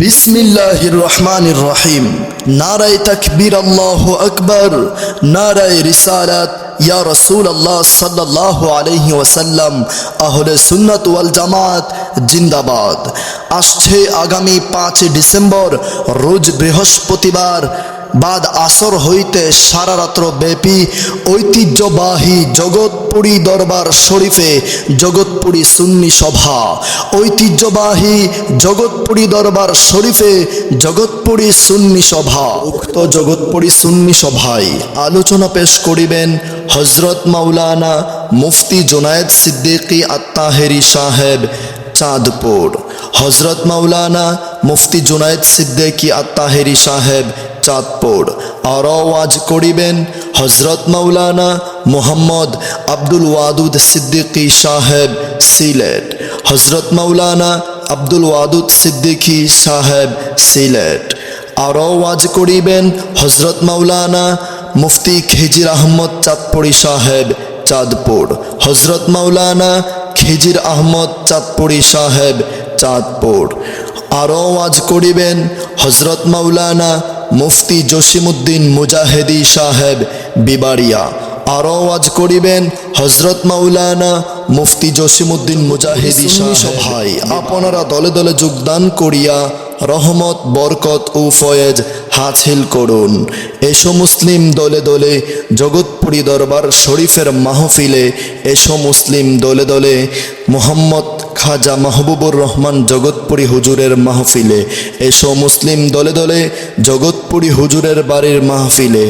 বিসমিল্লাহির রহমানির রহিম নারায় তাকবীর আল্লাহ আকবর, নারায় রিসালাত। ইয়া রসুল আল্লাহ সাল্লাহ আলহি ওসাল্লাম আহলে সুন্নত ওয়াল জামাত, জিন্দাবাদ। আসছে আগামী পাঁচ ডিসেম্বর, রোজ বৃহস্পতিবার বাদ আসর হইতে সারা রাত্র ব্যাপী ঐতিহ্যবাহী জগৎপুরী দরবার শরীফে জগৎপুরী সুন্নি সভা। ঐতিহ্যবাহী জগৎপুরী দরবার শরীফে জগৎপুরী সুন্নি সভা। উক্ত জগৎপুরী সুন্নি সভায় আলোচনা পেশ করিবেন হজরত মাওলানা মুফতি জোনায়েদ সিদ্দিকী আত্মাহেরি সাহেব, চাঁদপুর। হজরত মাওলানা মুফতি জুনায়েদ সিদ্দিকী আত্মাহেরি সাহেব চাঁদপুর। আরও ওয়াজ করিবেন হজরত মাওলানা মোহাম্মদ আব্দুল ওয়াদুদ সিদ্দিকী সাহেব সিলেট। হজরত মাওলানা আব্দুল ওয়াদুদ সিদ্দিকী সাহেব সিলেট। আরও ওয়াজ করিবেন হজরত মাওলানা মুফতি খিজির আহমদ চাঁদপুরি সাহেব চাঁদপুর। হজরত মাওলানা খিজির আহমদ চাঁদপুরি সাহেব চাঁদপুর। আরও ওয়াজ করিবেন হজরত মাওলানা মুফতি জসিমুদ্দিন মুজাহেদি সাহেব বিবাড়িয়া। আরও ওয়াজ করিবেন হজরত মাওলানা মুফতি জসিমুদ্দিন মুজাহিদি সভাই আপনারা দলে দলে যোগদান করিয়া রহমত বরকত ও ফয়েজ হাসিল করুন। এসো মুসলিম দলে দলে জগৎপুরী দরবার শরীফের মাহফিলে এসো মুসলিম দলে দলে মোহাম্মদ খাজা মাহবুবুর রহমান জগৎপুরী হুজুরের মাহফিলে। এসো মুসলিম দলে দলে জগৎপুরী হুজুরের বাড়ির মাহফিলে।